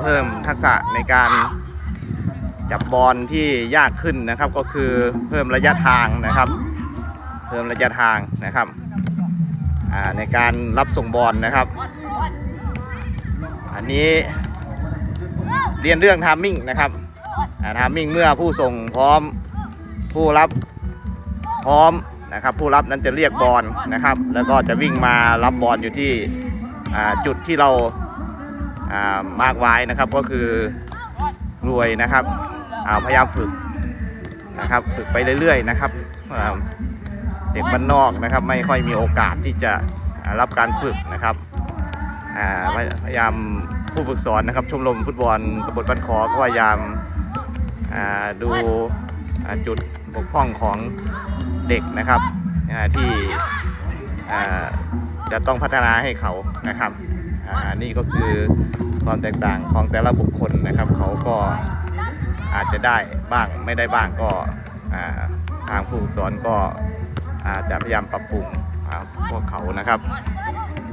เพิ่มทักษะในการจับบอลที่ยากขึ้นนะครับ ก็คือเพิ่มระยะทางนะครับ เพิ่มระยะทางนะครับในการรับส่งบอลนะครับ อันนี้เรียนเรื่องทามมิ่งนะครับทามมิ่งเมื่อผู้ส่งพร้อมผู้รับพร้อมนะครับ ผู้รับนั้นจะเรียกบอลนะครับ แล้วก็จะวิ่งมารับบอลอยู่ที่จุดที่เรา มากไว้นะครับก็คือรวยนะครับพยายามฝึกนะครับฝึกไปเรื่อยๆนะครับเด็กบ้านนอกนะครับไม่ค่อยมีโอกาสที่จะรับการฝึกนะครับพยายามผู้ฝึกสอนนะครับชมรมฟุตบอลตำบลบ้านคอก็พยายามดูจุดบกพร่องของเด็กนะครับที่จะต้องพัฒนาให้เขานะครับ อ่านี่ก็คือความแตกต่างของแต่ละบุคคลนะครับ เขาก็อาจจะได้บ้างไม่ได้บ้างก็ทางผู้สอนก็อาจจะพยายามปรับปรุงพวกเขานะครับ